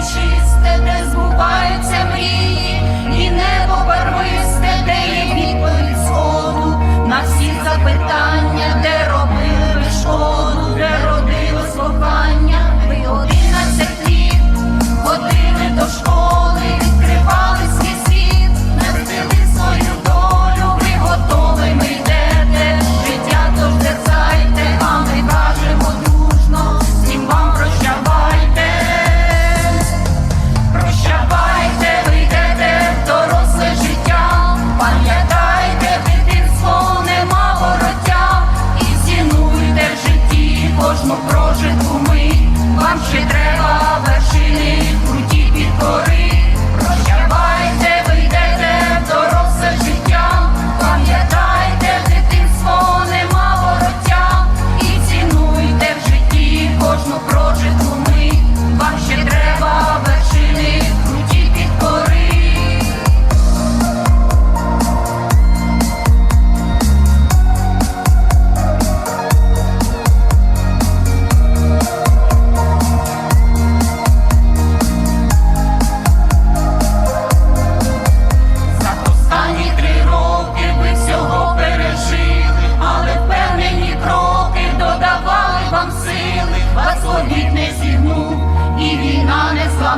чисте, не збуваються. Боже, куми, вам ще треба вершини, круті під підгори.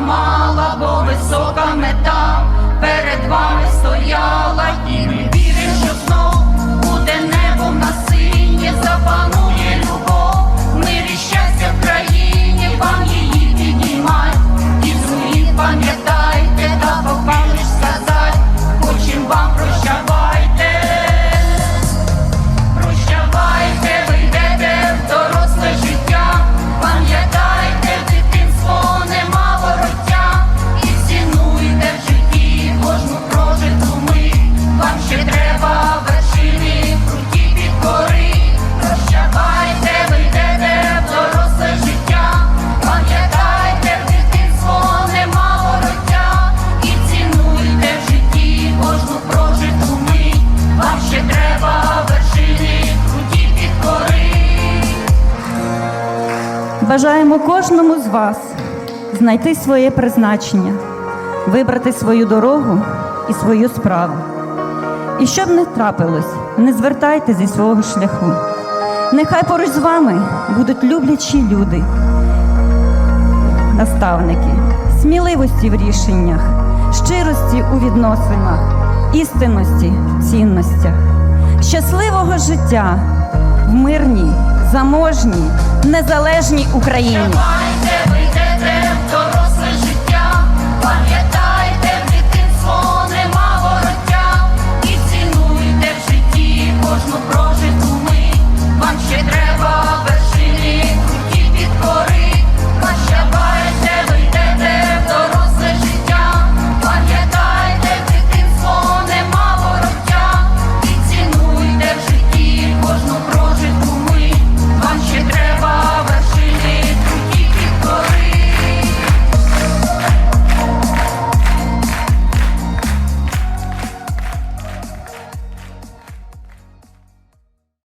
Mom. Бажаємо кожному з вас знайти своє призначення, вибрати свою дорогу і свою справу. І щоб не трапилось, не звертайте зі свого шляху. Нехай поруч з вами будуть люблячі люди, наставники, сміливості в рішеннях, щирості у відносинах, істинності в цінностях, щасливого життя заможній, незалежній Україні.